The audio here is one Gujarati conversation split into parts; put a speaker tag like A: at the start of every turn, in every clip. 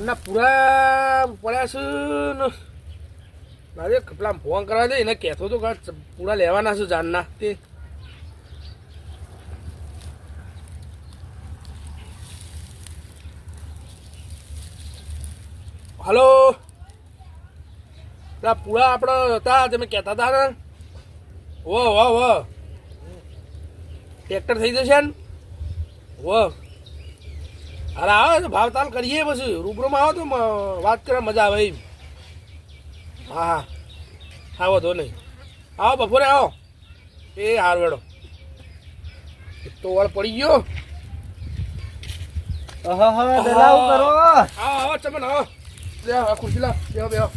A: જાનના પૂરા પડ્યા છે મારે પેલા ફોન કરવા દે, એને કહેતો તો કે પૂરા લેવાના છે જાનના. તે હલો? પેલા પૂરા આપણે હતા, તમે કહેતા હતા ને? વો વો વો. ટ્રેક્ટર થઈ જશે ને? વો. અરે આવે ભાવતાલ કરીએ પછી. રૂબરૂમાં આવો તો વાત કરવા મજા આવે એમ. હા હા. આવો તો નહીં. આવો બપોરે આવો. એ હારવેડો એક તો વળ પડી ગયો.
B: દલાવ કરો.
A: આવો આવો ચમન આવો. બે આ ખુરશી લાવ. બેહો બેહો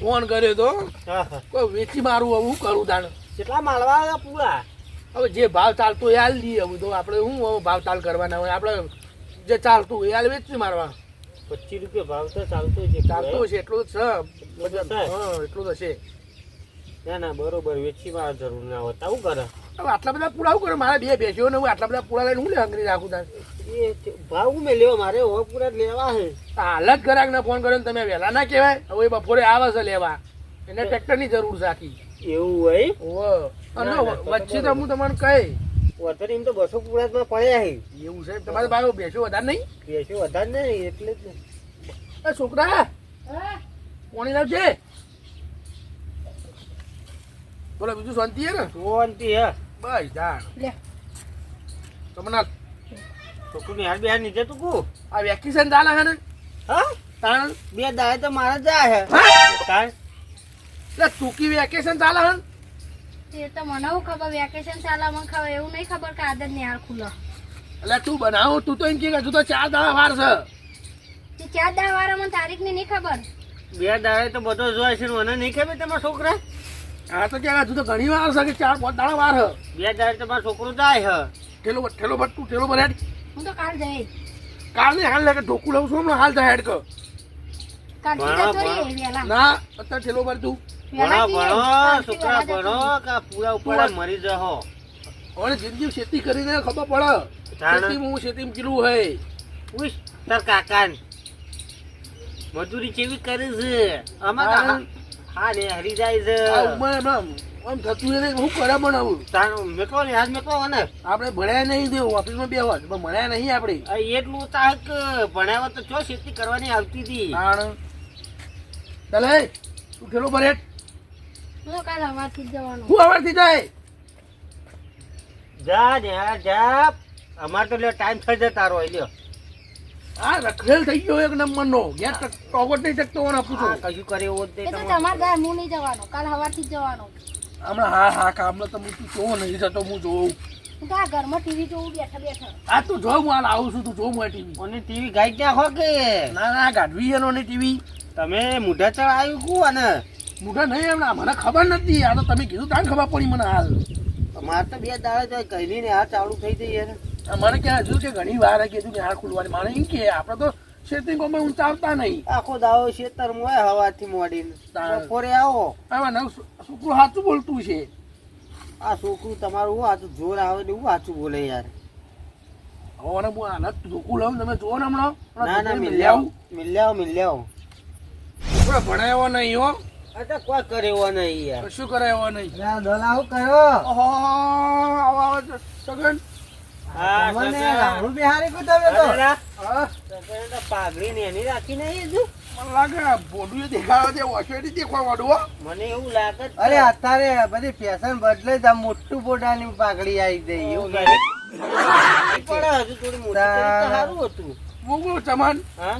A: ફોન કર્યો તો.
B: હા, હા.
A: કોઈ વેચી મારું હું કરું તાણ.
B: કેટલા માલવા પૂરા?
A: હવે જે ભાવ ચાલતો એ હાલ દઈએ હવે તો આપણે શું ભાવ તાલ કરવાના હોય? આપણે જે ચાલતું એ હાલ વેચી મારવા.
B: પચીસ રૂપિયા ભાવ તો ચાલતો છે.
A: ચાલતું છે
B: એટલું જ છે?
A: હા એટલું જ હશે
B: ના ના બરોબર વેચી મારવા જરૂર ના હોય. શું કરે.
A: હવે આટલા બધા પૂરા કરો? મારે બે બેસ્યો ને હું આટલા બધા પૂરા લઈને હું લે રાખું તાર?
B: એ તે ભાવ મેં લેવો? મારે હવે પૂરા લેવા છે.
A: હાલ જ ઘરાકને ફોન કર્યો ને તમે વહેલા ના કહેવાય. હવે બપોરે આવે છે લેવા. એને ટ્રેક્ટરની જરૂર છે આખી.
B: એવું હોય? તો
A: વચ્ચે તો હું તમને કહી.
B: વધારે એમ તો બસો પૂરા પડ્યા છે
A: એવું છે? તમારે ભાઈ બેસો વધારે નહીં?
B: બેસો વધારે નહીં એટલે જ
A: છોકરા કોણી લાવજે. બોલો બીજું શાંતિ હે ને?
B: શાંતિ હે.
A: બસ જાણ.
C: લે.
A: તમને
B: છોકરું નિહાર બિહાર નીચે તું કુ?
A: આ વેકેશન ચાલે છે ને?
B: હા?
A: તાણ.
B: બે દાય તો મારા જાય છે
A: હા?
B: તાણ.
A: એટલે ટૂંકી વેકેશન ચાલે છે ને?
C: એ તો મને હું ખબર વેકેશન ચાલે મને ખબર એવું નહીં ખબર કે આદત ને હાર ખુલ્લો.
A: એટલે તું બનાવો તું તો એમ કે હજુ તો ચાર દાડા વાર છે.
C: તે ચાર દા વાળા મને તારીખની નહીં ખબર.
B: બે દાડે તો બધો જોય છે મને નહીં ખબર તમારા છોકરા?
A: આ તો કે હજુ તો ઘણી વાર છે કે ચાર પાંચ દાડા વાર છે.
B: બે દાડે તમારો છોકરો જાય છે.
A: ઠેલો ઠેલો ભર તું ઠેલો ભર
C: હું તો કાલ જઈ
A: કાલ ને હાલ લાગે ઢોકું લઉં છું હાલ જાય હેડ કર
C: કાલથી
B: ભણો,
C: જતો રહીએ વહેલા
A: ના અત્યારે ઠેલો ભર તું
B: ભણો ભણો છોકરા ભણો
C: જતો
B: પૂરા ઉપર મરી જહો.
A: હવે જિંદગી ખેતી કરીને ખબર પડે.
B: જાણે.
A: હું ખેતીમાં કેટલું હોય.
B: ઉઈશ તાર કાકા મજૂરી કેવી કરે છે? અમારે
A: હા.
B: ને હરી જાય છે.
A: આમ થતું નથી હું કરે બનાવું
B: તાર મેકો ને હાથ મેકો ને
A: આપણે ભણ્યા નહીં દેવું ઓફિસમાં બે વાત પણ ભણ્યા નહીં આપણે.
B: એટલું તાક ભણ્યા તો જો ખેતી કરવાની આવતી હતી.
A: તાણ ચાલે તું ભર
C: હું કાલ હવારથી જ
A: હું અવારથી જાય.
B: જા ને જા. અમાર તો લ્યો ટાઈમ થઈ જાય તારો લ્યો.
A: આ રખડેલ થઈ ગયો એક નંબર યાર ટોગટ નહીં શકતો મને પૂછો.
B: આ કશું કરે એવો જ નહીં
C: તો
B: તમારે.
C: તમારે હું નહીં જવાનું. કાલ હવારથી જ
A: હમણાં હા હા કામનો તું જોવો નહીં થતો હું જોઉં.
C: હું આ ઘરમાં ટીવી જોઉં બેઠા બેઠા.
A: આ તું જો હું હાલ આવું છું તું જો હું ટીવી
B: અને ટીવી ગાઈ ગયા હો કે?
A: ના ના ગાઢવી એનો ને ટીવી
B: તમે મુઢા ચા આવ્યું કુ અને?
A: મુઢા નહીં એમના મને ખબર નથી. આ તો તમે કીધું તાને ખબર પડી મને હાલ.
B: મારે તો બે દાડે તો કહેલી ને આ ચાલુ થઈ જઈ યાર
A: મને ક્યાં હજુ કે ઘણી વાર કીધું કે હા ખુલવાની. મારે એમ કે આપણે તો શેતી કોમે ઉતારતા નહીં.
B: આખો દાવો શેતર મોય હવાથી મોડીને. બપોરે આવો.
A: આમાં નવ છોકરું સાચું બોલતું છે.
B: આ છોકરું તમારું હું આચું જોર આવે ને હું સાચું બોલે યાર.
A: હવે હું આના ધોકું લઉં તમે જોર ને હમણાં.
B: ના ના
A: મિલ
B: મિલ્યાવ મિલ્યાવ મિલ્યાવ
A: આપણે ભણાયો નહીં હો.
B: આ કોઈ કરેવો નહીં યાર.
A: કશું કરાયો નહીં.
B: દલાવ કયો
A: ઓહો આવો આવો સગન.
B: હા
D: રાહુલ બિહારી કુ તમે તો
A: હા.
B: પાઘડી ને એની રાખી નહીં હજુ.
A: મને લાગે બોડું એ દેખાડો છે ઓછેથી દેખવા વાળું હો.
B: મને એવું લાગે
D: અરે અત્યારે બધી ફેશન બદલે મોટું પોટાની પાઘડી આવી ગઈ એવું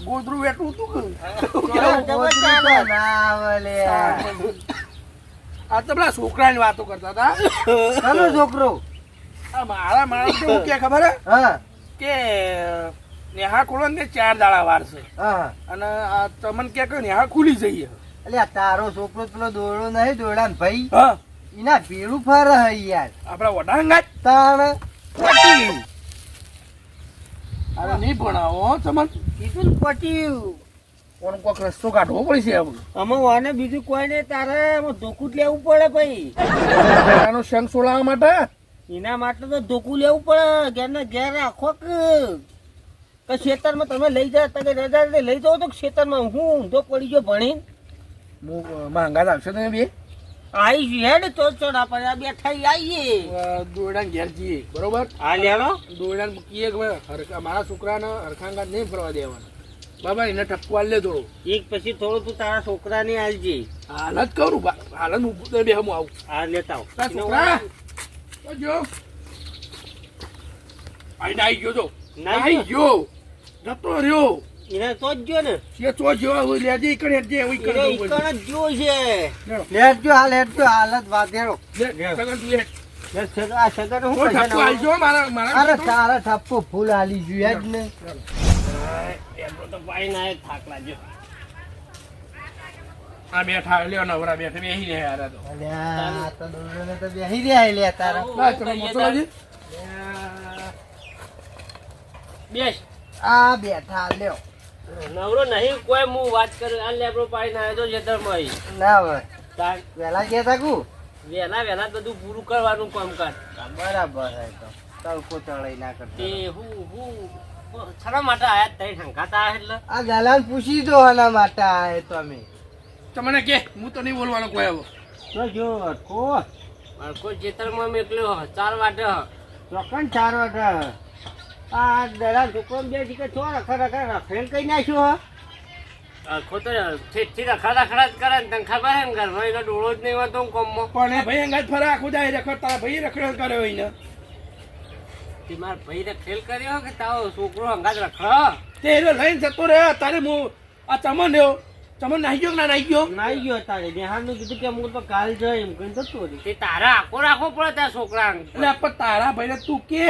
A: ગોદરું વેટવું તું
D: ના.
A: આ તો પેલા છોકરાની વાતો કરતા હતા
D: છોકરો
A: મારા માણસ શું કે ખબર કે નેહા ખોલો ને ચાર દાડા વાર છે
D: હા
A: અને તમને કે કે નેહા ખુલી જઈએ
D: એટલે તારો છોકરો પેલો દોડો નહીં દોડા ને ભાઈ એના ભેળું ફરે યાર
A: આપડા વડાંગા
D: તાણ
A: અરે નહીં ભણાવો તમને
B: કીધું પટ્યું
A: કોણ કોક રસ્તો કાઢવો પડશે હવે
B: અમે વાને બીજું કોઈ નહીં તારે એમાં ધોકું લેવું પડે ભાઈ.
A: એનો શંખ માટે?
E: એના માટે તો ધોકું લેવું પડે ઘેરને ઘેર રાખો કે. ખેતરમાં તમે લઈ જાય તમે રજા લઈ લઈ જાઓ તો ખેતરમાં હું ઊંધો પડી ગયો ભણી
A: માંગા આવશે તમે બે?
E: આવી હેડ તો ચોડા પડ્યા બેઠા આઈએ.
A: દોડાન ઘેર જઈએ બરોબર?
E: આ લેડો
A: દોડાન મૂકીએ કે હરખા મારા છોકરાને હરખાંગા નહીં ફરવા દેવાના. બાબા એને ઠપકો આલ લે થોડું.
E: એક પછી થોડું તું તારા છોકરાને આલજે.
A: હાલ જ કરું બા હાલ જ હું બે હું આવું.
E: આ લેતા આવ.
A: તારા છોકરા? જો. આઈ નાઈ ગયો તો.
E: ના
A: નાઈ ગયો. જતો રહ્યો.
E: એને તો જ જો ને.
A: એ તો જેવા હોય લેજે ઈકડે હેડજે, એવું ઈકડે
E: એને
A: જવું પડશે.
E: ઈકણ જ જો છે.
A: લેડો.
D: લેટજો હાલ લેટજો હાલત વાધેરો
A: સગન તું હેડ.
E: આ સગાને હું
A: તો
E: પૈસા
A: ટપકો
E: ના?
A: આલજો મારા મારા
D: અરે તારા ઠપ્પો ફૂલ હાલી જોઈએ જ ને.
E: એમનો તો ભાઈ ના થાક લાગ્યો
A: આ બેઠા લ્યો નવરા બેઠા બેહી રહ્યા યાર આ તો
D: અલ્યા, તો દોરડોને તો બેહી રહ્યા લે તારા.
A: ના, તમે મોટો
E: બેસ
D: આ બેઠા લ્યો.
E: નવરો નહીં કોઈ હું વાત કરું આ લેબરો પાડી ના તો ખેતરમાં અહીં.
D: ના હવે. પેલા ગયા તા કુ?
E: વહેલા વહેલા બધું પૂરું કરવાનું કામકાજ.
D: બરાબર હે તો. તડકો ચડાઈ ના
E: તે
D: એ
E: હું હું છરા માટે આયા તઈ ઠંકાતા એટલે?
D: આ ગલાન પૂછી દો આના માટે આએ તમે.
A: તમને કે હું તો નહીં બોલવાનો કોઈ આવો.
E: તો જો કો મારકો ખેતરમાં મેકલ્યો હ, ચાર વાટે.
D: ચોકન ચાર વાટા આ દરા છોકરો બે કે છો રખા રખા રખેલ કઈ નાખ્યો હો.
E: આખો તો ઠીકથી રખડા રખડા જ કરે ને તને ખબર હે ને ઘરમાં એનો ડોળો જ નહીં હોય તો કોમમાં.
A: પણ ભાઈ અંગાજ ફરે આખું દાય રખડ તારા ભાઈ રખડ કર્યો એને.
E: તે મારા ભાઈ રખેલ કર્યો કે તારો છોકરો અંગાત રખડો?
A: તે એનો લઈને જતો રહ્યો તારે હું આ ચમન રહ્યો. ચમન નાહી ગયો ના નાહી ગયો?
E: નાઈ ગયો તારે. બિહારનું કીધું કે હું તો કાલ જાય એમ કઈ જતો રહ્યો. તે તારા આખો રાખવો પડે ત્યાં છોકરા
A: એટલે પણ તારા ભાઈને તું કે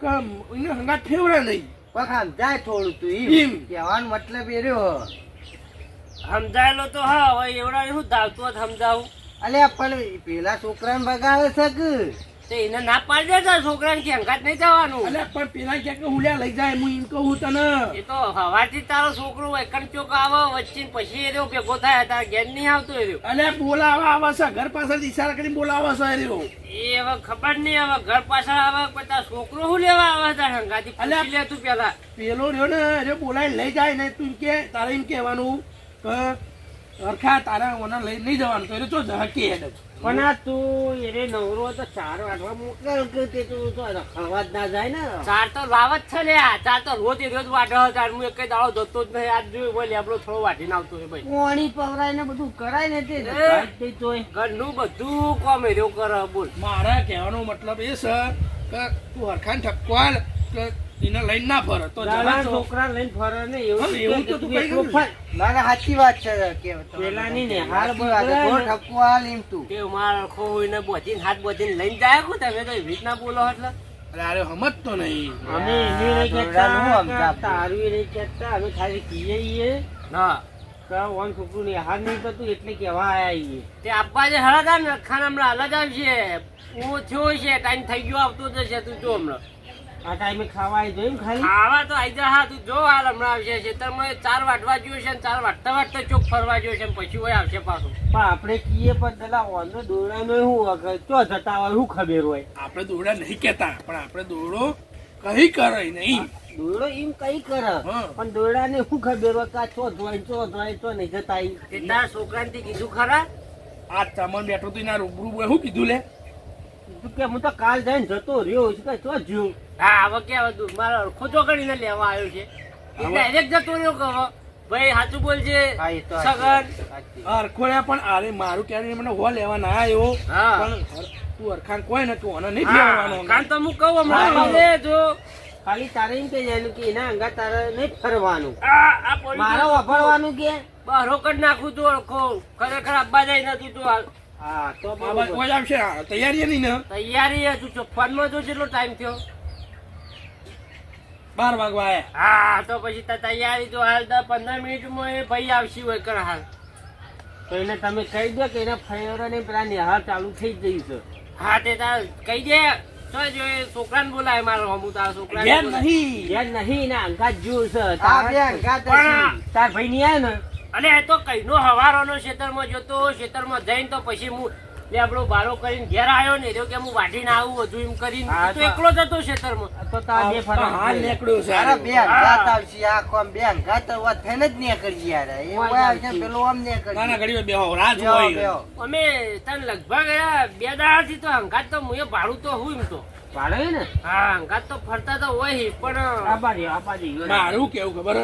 A: કે એને હંગા ઠેવડા નહીં.
D: પણ સમજાય થોડું તું
A: એમ.
D: કહેવાનો મતલબ એ રહ્યો.
E: સમજાયેલો તો હા હવે એવડા શું ધાવતું હોત સમજાવું.
D: અલ્યા પણ પેલા છોકરાને બગાડે છે કે?
E: એને ના પાડી દે છોકરાને કે અંગાત નહીં જવાનું
A: એટલે પણ પેલા ક્યાંક હુલ્યા લઈ જાય હું એમ કહું તને.
E: એ તો હવાથી તારો છોકરો એકણ ચોક આવે વચ્ચે પછી એ રહ્યો ભેગો થાય તારા ઘેર નહીં આવતો એ રહ્યો.
A: એટલે બોલાવા આવે છે ઘર પાછળ ઈશારા કરીને બોલાવા છે એ રહ્યો.
E: એ હવે ખબર નહીં હવે ઘર પાછળ આવે પણ તારો છોકરો શું લેવા આવે તારા હંગાથી. પૂછી લે તું પેલા.
A: પેલો રહ્યો ને એ બોલાવીને લઈ જાય ને તું કે તારે એમ કહેવાનું કે અરખા તારે ઓને લઈ નહીં જવાનું. તો એ તો હેડ.
E: પણ આ તું એને નવરો તો ચાર વાટવા મોકલ કે તે તું તો રખડવા જ ના જાય ને. ચાર તો લાવ જ છે લે આ. ચાર તો રોજ રોજ વાટે ચાર હું એક દાડો જતો જ નહીં. આજ જોયું બોલે આપણો થોડો વાટીને આવતો હોય ભાઈ
D: પાણી પવરાય ને બધું કરાય ને તે
E: ઘરનું બધું કોમ એર્યો કરે બોલ.
A: મારા કહેવાનો મતલબ એ છે કે તું હરખાન ઠપકવાલ કે એને લઈને ના ફરે તો
E: છોકરા લઈને ફરે ને
A: હા, એવું તો તું કઈ
E: એકલો
A: ગયું.
E: ફર.
D: ના ના સાચી વાત છે કે
E: ને હાર.
D: ઠપકો એમ તું.
E: કે મારા ખો બોધીને હાથ બોધીને લઈને જાય કો તમે તો એવી રીતના બોલો એટલે.
A: અરે સમજતો નહીં.
E: અમે એની નહીં કહેતા તારું નહીં કહેતા અમે ખાલી કહીએ ઈએ ના. ઓન છોકરું ને હાર નહીં કરતું એટલે કહેવા આયા તે આપવા જે હળદા ને ખાના હમણાં અલગ આવશે ઓછો થયો છે ટાઈમ થઈ ગયો આવતો જશે તું જો હમણાં. આ ટાઈમે ખાવા આવી જોયું ખાલી? ખાવા તો આવી જા હા તું જો હાલ હમણાં આવશે તમે ચાર વાટવા જોયું છે ને ચાર વાટતા વાટતા ચોક ફરવા જોયું છે ને પછી હોય આવશે પાછું. પણ આપણે કીએ પણ પેલા ઓનો દોરડાનો શું ચો જતા હોય શું ખબર હોય?
A: આપણે દોરડા નહીં કહેતા પણ આપણે દોરડો કઈ કરે નહીં.
E: દોરડો એમ કઈ કરે
A: હા.
E: પણ દોરડા ને શું ખબર હોય કે આ ચો ધોઈ ચો ધોઈ ચો નહીં જતા. તારા છોકરાને કીધું ખરા?
A: આ ચમન બેઠો તો એના રૂબરૂ શું કીધું લે?
E: કે હું તો કાલ જઈને જતો રહ્યો છું કે ચો જ્યું? હા હવે કે હવે મારો ખોટો કરીને લેવા આવ્યો છે. ડાયરેક્ટ જતો રહ્યો કહો ભાઈ સાચું બોલજે. સગન.
D: સાચી.
A: પણ આરે મારું ક્યારે મને હો લેવા ના આવ્યો. પણ તું અરખાન કોઈ ને તું આને નહીં ફેરવાનો
E: કાન તો હું કહું હમણાં. જો. ખાલી તારે એમ કે જાય કે એના અંગા તારે નહીં ફરવાનું. મારે વાપરવાનું કે? બહારો કરી નાખું તું ઓળખો. ખરેખર અબ્બા જાય ને તું તો હાલ. હા તો
A: તૈયારી નહીં ને?
E: તૈયારી હે તું જો જેટલો ટાઈમ થયો.
A: બાર વાગવા
E: હા તો પછી તૈયારી તો હાલ દસ પંદર મિનિટમાં એ ભાઈ આવશે હોય કર હાલ. તો એને તમે કહી દો કે એના ફેવરો ને પેલા નિહાર ચાલુ થઈ જઈ છે. હા તે તાર કહી દે. તો જો એ છોકરાને બોલાય મારો હમુ તાર
A: છોકરા
E: યાર.
A: નહીં.
E: ઘેર નહીં ના અંગાત
D: જ
E: પણ
D: છે.
E: તાર ભાઈ ની આય ને? અલે એ તો કઈનો હવારોનો ક્ષેત્રમાં જોતો ક્ષેત્રમાં જઈને તો પછી હું લે આપણો બારો કરીને ઘેર આવ્યો ને એટલે કે હું વાઢીને આવું હજુ એમ કરીને.
D: તો
E: એકલો જ હતો ખેતરમાં
D: તો તા બે ફરા
A: હાલ નીકળ્યો છે.
D: અરે બે ગાત આવશે આ કોમ બે ગાત વાત થઈને જ નીકળી યાર એ
E: વાત છે
D: પેલો આમ આમ
A: ના ના
D: નીકળી
A: ઘડી બેહો રાજ હોય.
E: અમે તન લગભગ આ બે દાડાથી તો હંગાત તો મુએ ભાડું તો હું એમ તો.
D: ભાડે ને?
E: હા હંગાત તો ફરતા તો હોય પણ
D: આબાજી આબાજી
A: મારું કેવું ખબર?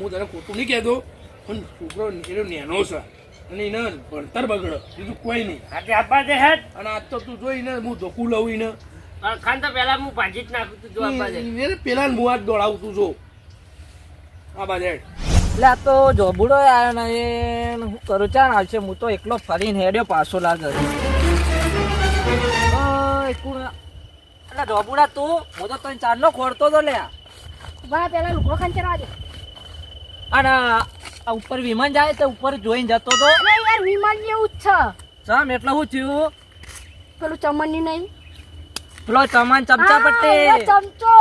A: હું તને ખોટું નહીં કહેતો પણ છોકરો એનો નેનો છે. અને એને ભણતર બગડે. બીજું કોઈ નહીં.
E: આજે આપવા દે હેડ.
A: અને આજ તો તું જોઈ ને હું ધોકું લઉં ને
E: ખાન તો પેલા હું ભાજી જ નાખું તું જો આપવા દે.
A: એને પેલા હું હાથ દોડાવું તું જો. આ બાજે હેડ.
F: એટલે આ તો જોબુડો આવ્યો ને એ હું કરું ચાણ આવશે હું તો એકલો ફરીને હેડ્યો પાછો લાગે ઓય, એટલે જોબુડા તું હું તો તને ચારનો ખોરતો તો લે
C: વાહ પેલા લુકો ખાન ચડવા દે.
F: અને આ ઉપર વિમાન જાય તો ઉપર જોઈને જતો તો.
C: અરે યાર વિમાન જેવું જ છે.
F: ચમ એટલે હું થયું?
C: પેલું ચમનની નહીં.
F: પેલો ચમન ચમચા પટ્ટી.
C: ચમચો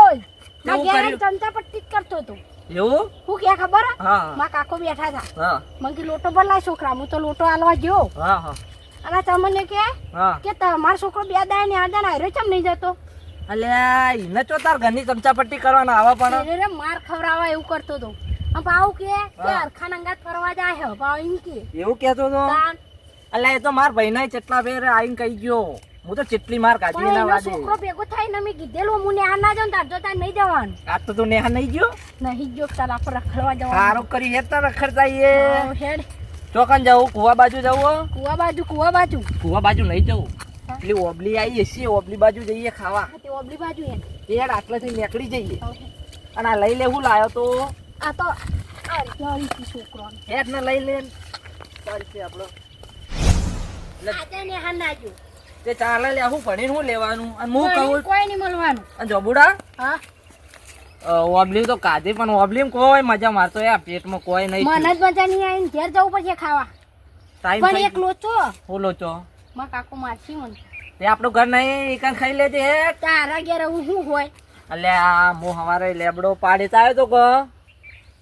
C: ના ઘેર ચમચા પટ્ટી જ કરતો હતો.
F: એવું?
C: હું કે ખબર? હે? મારા કાકો બેઠા હતા.
F: હા.
C: મને કે લોટો બદલાય છોકરા હું તો લોટો આલવા ગયો.
F: હા હા.
C: અને તમને કે કે તમારો છોકરો બે દાય ને આડા ને ચમ નહીં જતો.
F: અલ્યા એને ચો તાર ઘરની ચમચા પટ્ટી કરવાના આવા પણ.
C: માર ખવડાવવા એવું કરતો હતો. અને કે? કે
F: હા.
C: હરખાન ફરવા જાય એમ કે.
F: એવું કેતો તો? અલ્યા એ તો માર ભાઈ ચટલા ફેર આવીને કહી ગયો. હું તો ચેટલી માર કાઢી ના વાદે.
C: છોકરો ભેગો થાય ને મેં કીધેલું હું ને આ ના જાઉં તાર જો તાર નહીં જવાનું.
F: આજ તો તું નેહા નહીં ગયો?
C: નહીં ગયો તાર આપણે રખડવા જવાનું.
F: સારું કરી હેતા રખડતા એ
C: હેડ.
F: ચોકન જવું કુવા બાજુ જવું
C: કુવા બાજુ કુવા બાજુ.
F: કુવા બાજુ નહીં જવું. પેલી ઓબલી આવી છે ઓબલી બાજુ જઈએ ખાવા.
C: ઓબલી બાજુ
F: યાર આટલેથી નીકળી જઈએ. અને આ લઈ લેવું લાયો તો?
C: આ તો આ રીતનો છોકરો
F: હેડ ને લઈ લે. ચાલશે આપણો.
C: આજે ને હા ના
F: તે ચાલે લે હું ભણીને હું લેવાનું? અને હું કહું
C: કોઈ નહીં મળવાનું.
F: અને જબુડા?
C: હા.
F: ઓબલી તો કાઢી પણ ઓબલી કોઈ મજા મારતો યાર પેટમાં કોઈ નહીં
C: મને જ મજા નહીં આવીને ઘેર જવું પછી ખાવા.
F: ટાઈમ
C: પણ એક લોચો.
F: છો
C: માં કાકો મારશી મને.
F: તે આપણું ઘર નહીં એકાન ખાઈ લેજે
C: તારા ઘેર હું શું હોય?
F: અલ્યા હું હવારે લેબડો પાડી આવ્યો તો કે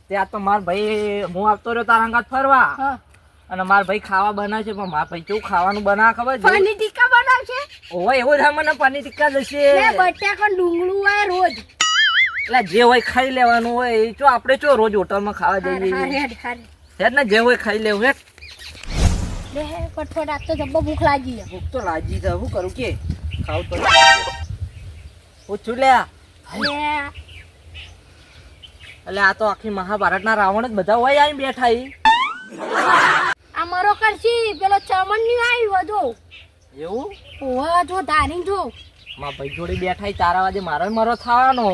F: ત્યાં તો માર ભાઈ હું આવતો રહ્યો તારા અંગાત ફરવા. અને માર ભાઈ ખાવા બનાવશે પણ માર ભાઈ કેવું ખાવાનું બના ખબર છે?
C: પનીર ટીકા બનાવશે
F: ઓય એવું જ મને પનીર ટિક્કા જશે.
C: એ બટાકા ડુંગળું હોય રોજ.
F: એટલે જે હોય ખાઈ લેવાનું હોય એ જો આપણે ચો રોજ હોટલમાં ખાવા જઈએ
C: હેડ,
F: ને જે હોય ખાઈ લેવું હેડ.
C: લે હે, ફટફટ આજ તો જબ્બો ભૂખ લાગી.
F: ભૂખ તો લાગી છે શું કરું કે? ખાવ તો પૂછું લે
C: ને
F: એટલે આ તો આખી મહાભારતના રાવણ જ બધા હોય આવીને બેઠા ઈ.
C: આ મરો કરશી પેલો ચમનની આવ્યું જો
F: એવું?
C: ઓવા જો ધારી જો.
F: મા ભાઈ જોડે બેઠા તારા વાજે મારો મરો થવાનો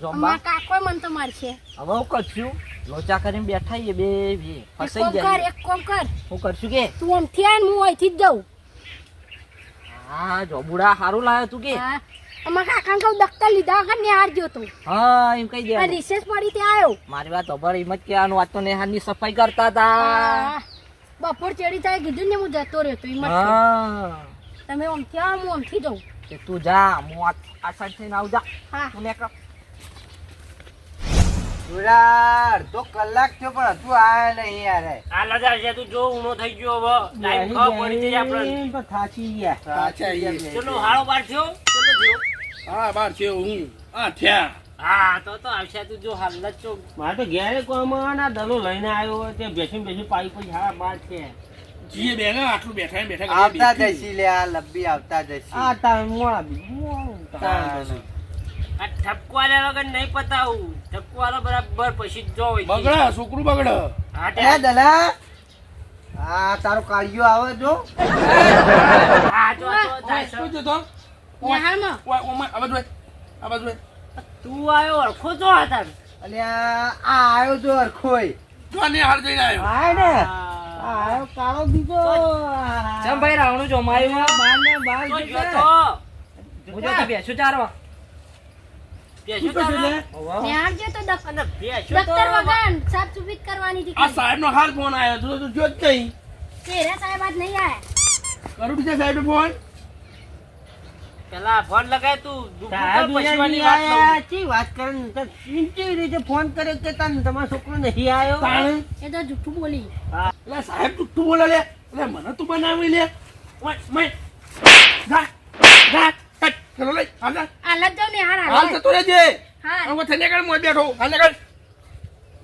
F: જોંબા
C: કાકો મન તો મારશે.
F: હવે હું કરશું? લોચા કરીને બેઠા એ બે ફસાઈ
C: કોમ કર
F: જાય
C: એક કોમ કર.
F: હું કરશું કે?
C: તું આમથી આય ને હું અહીંથી જ જાઉં.
F: હા જોબુડા સારું લાવ્યો તું કે?
C: હા. અમાર કાકા કહું દખ્તર લીધા વગર ને હાર ગયો તો.
F: હા એમ કહી દે
C: રિસેસ પડી ત્યાં આવ્યો.
F: મારી વાત ખબર એમ જ કહેવાનું. વાત તો નેહાની સફાઈ કરતા હતા.
C: બપોર ચડી થાય કીધું ને હું જતો રહ્યો તો એમ જ
F: હા.
C: તમે આમથી આવો હું આમથી જાઉં.
F: કે તું જા હું આ આ સાઈડ થઈને આવ જા.
C: હા.
F: તું નીકળ.
D: જોરાર તો કલાક થયો પણ હજુ આયા નહીં યાર.
E: આ લજા છે તું જો ઊનો થઈ ગયો હવે. ટાઈમ ખબર પડી જાય આપણે
D: તો થાચી ગયા.
A: થાચી ગયા.
E: ચલો હાળો થયો? ચલો થયો?
A: હા બાર છે હું. આ થયા.
E: હા તો તો આવશે તું જો હાલ છો.
D: મારે તો ઘેરે કોમાં ના દલો લઈને આવ્યો તે બેસી બેસી પાઈ પછી હા બાર છે.
A: જીએ બેગા આટલું બેઠા બેઠા
B: આવતા જશી લે આ લબ્બી આવતા જશી.
D: આ તાર મોડા બી
E: આ ઠપકો વગર નહીં પતાવું. ઠપકો બરાબર પછી જો
A: છોકરું બગડે.
E: હા
B: દલા આ તારો કાળિયો આવે જો.
E: હા જો
A: તો?
C: નેહાળમાં
A: ઓય, ઓમાં, આ બાજુ આ બાજુ
E: તું આવ્યો હતા
B: આ આ જો અરખોય
A: જો આ જઈને આવ્યો
D: હા ને.
E: હા.
D: કાળો બીજો.
F: ચમ ભાઈ રાવણું જોમાયું
D: બાર ને બાર
E: તો
D: જગ્યા.
E: જો તો.
F: બેસું ચારવા.
E: બેસ્યો
A: શું કહે છે
E: તારે?
A: લે?
C: નેહાળ જે તો દખ-
E: અને બેસ્યો તો.
C: દફતર વગર સાફ સુફી જ કરવાની
A: સાહેબ નો હાલ ફોન આવ્યો
C: આયા.
A: કરું બીજા સાહેબ ફોન?
E: પેલા ફોન લગાય તું દુઃખ
D: સાહેબ
E: કર, પછી મારી
D: અહીંયા
E: વાત
D: નહીં આયા.
E: લઉં.
D: ચી વાત કરે ને? કેવી રીતે ફોન કરે કે તને તમારો છોકરો નહીં આવ્યો
C: એ તો જુઠ્ઠું બોલી.
A: એટલે સાહેબ જુઠ્ઠું બોલે લે. એટલે મને તું બનાવી લે. ઓય, મય જા જા ચલો લઈ હાલ
C: હાલ જ ને હાર
A: હાલ.
C: હાલ
A: જતો રહેજે.
C: હા
A: હવે થઈને કણ મોજ બેઠો. હાલ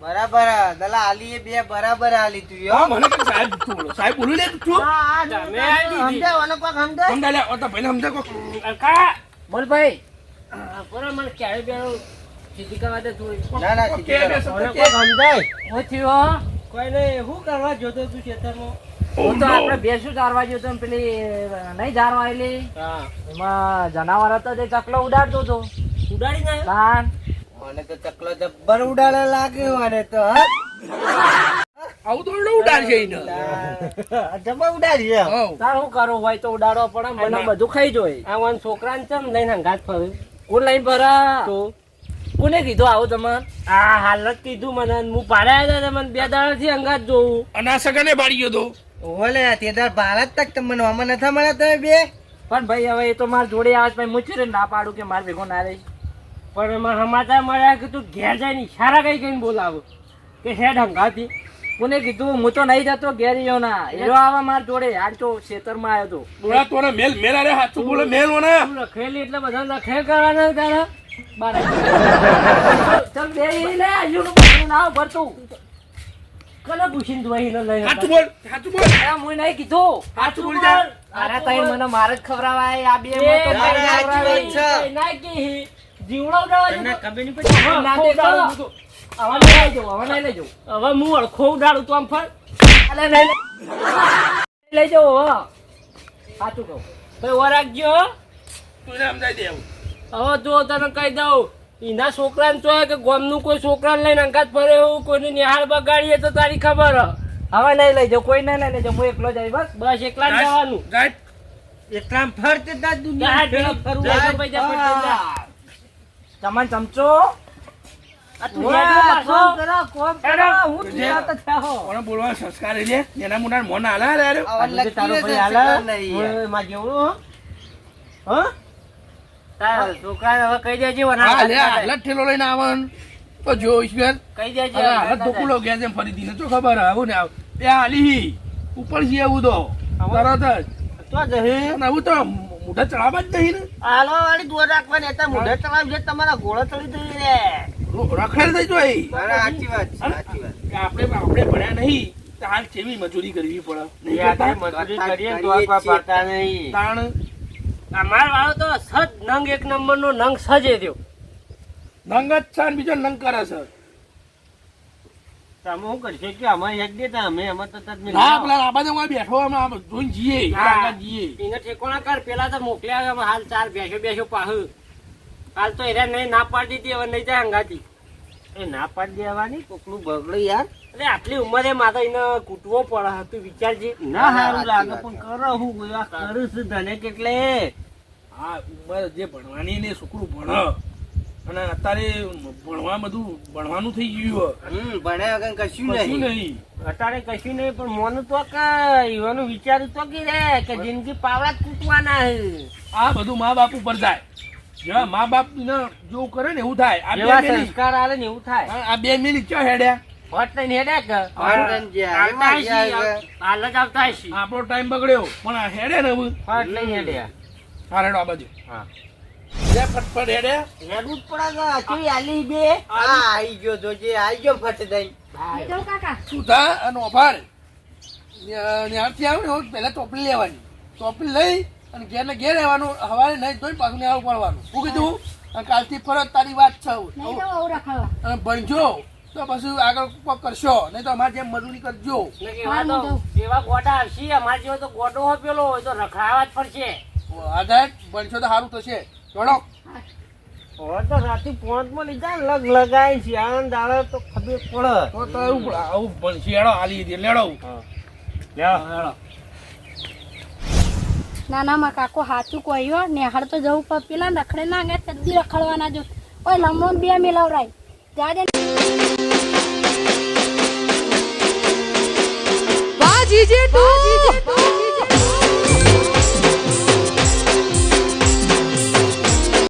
B: બરાબર દલા આલી એ બે બરાબર આલી તું
A: હા.
B: યો
A: મને કે સાહેબ તું બોલો સાહેબ બોલું લે તું. હા
E: તમે આલી દીધી.
B: સમજાવવાનો કોક સમજે
A: સમજા લે ઓ તો ભાઈને સમજે કોક.
E: કા
F: બોલ ભાઈ
E: બરાબર મને ક્યારે બેરો સીધી વાતે તું
B: ના ના
A: બે. શબ્દ
B: કોક
A: કે.
B: સમજાય.
F: હું થયો
E: કોઈ નહીં શું કરવા જોતો તું ખેતરમાં.
F: હું તો આપણે ભેંસું ચારવા ગયો તો પેલી નહીં ચારવા આવેલી એમાં જનાવર હતો તે ચકલો ઉડાડતો હતો.
E: ઉડાડી ના
B: મને તો ચકલો જબ્બર ઉડાડે લાગ્યો મને તો હા?
A: આવું તો ઉડાડશે
B: જબ્બર ઉડાડી છે
A: હઉ.
F: તાર શું કરવું હોય તો ઉડાડો પણ મને બધું ખાઈ જોઈ.
E: આ વન છોકરાને ચમ લઈને હંગાત ફરું?
F: કોણ લઈને ભરા
E: તો?
F: કોને કીધું આવું તમાર
E: આ હાલ જ કીધું મને હું પાડ્યા હતા તમને મને બે દાડાથી અંગાત જોવું
A: અને આ સગાને પાડી ગયો તો?
B: ઓલે તે તાર ભારત તક તમને આમાં નથા મળ્યા તમે બે?
F: પણ ભાઈ હવે એ તો માર જોડે આવે ભાઈ હું ચીરે ના પાડું કે મારે ભેગો ના રહી.
E: પણ એમાં સમાચાર મળ્યા કે તું ઘેર જઈને ઈશારા કઈ કઈને બોલાવો? કે હે ઢંગાથી
F: મને કીધું? હું તો નહીં જતો ઘેરીયો ના એરો આવા માર જોડે. આજ તો ખેતરમાં આવ્યો તો.
A: તોને મેલ મેલ અરે હાથું બોલે મેલ ઓને
E: રખેલી એટલે બધા રખેલ કરવાના તારા?
F: બારે. ચલ બે નું બધું ના ભરતું
E: કને પૂછીને તું અહીં લઈ
A: હાચું બોલ હાચું બોલ.
F: અરે મું નહીં કીધું.
A: હાચું બોલ જા.
F: અરે તઈ મને માર જ ખવડાવાય આ બે માં તો.
E: ના
B: નહીં પડી
F: ના કહું.
E: રાખજો હો.
A: તું એને સમજાઈ દે એવું
E: હવે જો તને કહી દઉં એના છોકરાને ચોય કે ગામનું કોઈ છોકરાને લઈને અંગાત ફરે એવું કોઈને નિહાળ બગાડીએ તો તારી ખબર હ.
F: હવે નહીં લઈ જાઉં કોઈ નહીં લઈ જાઉં હું એકલો જાય બસ.
E: બસ એકલા જવાનું.
B: એકલા ફરતે દુનિયા. ફરવું
F: ચમન ચમચો?
E: આ તું
F: વાહ,
E: હેડો પાછો.
F: કોમ કરો, કોમ કરો.
E: હેડો.
F: હું થયા તો થયા.
A: કોને બોલવા સંસ્કાર લે એના મુના મોન આલા રે રે
B: આવા
E: આજે તારો ભાઈ
B: છે,
E: હાલે? હવે દેજે
A: હાલત ઠેલો લઈને આવન તો જો ઈશ્વર.
E: કહી દેજે
A: હાલત બકુલો ગયા છે ફરી દીને. તો ખબર? આવું ને આવું. ત્યાં હાલી ઉપર છે એવું તો. તરત જ.
E: તો જહે.
A: આવું તો મોઢા ચડાવવા જ નહીં ને?
E: હાલો વાળી દોર રાખવાની હતા મોઢે ચડાવજે તમારા ઘોડો ચડી દઈ રે
A: રખડેલ થઈ જોઈ
B: સાચી વાત સાચી વાત.
A: કે આપણે આપણે ભણ્યા નહીં તાણ હાલ કેવી મજૂરી કરવી પડે?
E: મજૂરી કરીએ તો પાડતા નહીં.
A: તાણ?
E: અમાર વાળો તો સજ નંગ એક નંબર નો નંગ સજે થયો.
A: નંગ જ છે બીજો નંગ કરે છે.
E: તમે શું કરશો? કે અમારે એક દેતા અમે અમે તો
A: પેલા બેઠો અમે આમ જોઈને જઈએ જઈએ.
E: એને ઠેકોણા કર પેલા તો મોકલ્યા અમે હાલ ચાલ બેસો બેસો પાહુ. હાલ તો એરા નહીં ના પાડી દીધી હવે નહીં જાય હંગાતી એ ના પાડી દેવાની
B: કોકનું બગડે યાર.
E: એટલે આટલી ઉંમરે માતા એને કૂટવો પડે તું વિચારજે ના સારું લાગે પણ કરો હું આ કરું છું ધને કેટલે.
A: હા ઉંમર જે ભણવાની ને છોકરું ભણ. અને અત્યારે ભણવા બધું ભણવાનું થઈ ગયું
B: હમ ભણ્યા વગર કશું નહીં.
A: નહીં.
E: અત્યારે કશું નહીં પણ મોનું તો કે એવાનું વિચારું તો કે રે કે જિંદગી પાવડા તૂટવાના હે
A: આ બધું મા બાપ ઉપર જાય. જેવા મા બાપ ને જો કરે ને એવું થાય. આ
E: જેવા
A: બે
E: સંસ્કાર આવે ને એવું થાય.
A: આ બે મિનિટ ચો હેડ્યા. આપણો ટાઈમ બગડ્યો. પણ હેડે ને
E: હેડ્યા.
A: હા રેડો આ બાજુ.
E: હા.
A: લે ફટફટ હેડે.
B: હેડવું જ કે આલી બે? હા આઈ ગયો જોજે આઈ ગયો ફટ દઈ
C: લઈ કાકા.
A: શું અને ઓભાર. ત્યાંથી આવ્યું ને પહેલા ચોપડી લેવાની. ચોપડી લઈ અને ઘેર ને ઘેર રહેવાનું હવારે નહીં ધોઈ પાછું ને પડવાનું. શું કીધું? અને કાલથી ફરજ તારી વાત છે અને ભણજો. તો પછી આગળ કરશો. નહીં તો અમારે જેમ મજૂરી કરજો.
E: એવા એવા ગોડા આવશે અમારે જેવો તો ગોડો હોય પેલો હોય તો રખડાવા જ પડશે.
A: આધાર ભણશો તો સારું થશે. જોડો
E: હવે તો રાતે પોંચમાં લીધા લગ લગાય છે. આનંદ આવે તો ખબર પડે.
A: તો તો એવું આવું ભણશી હેડો હાલી દે લેડો. હેડો.
C: ના ના માં કાકો સાચું કહ્યો નેહાડ તો જવું પણ પેલા રખડે ના ગયા રખડવાના જો. ઓય લમણો બે મિલાવરાય. જાજે
G: જીજે તું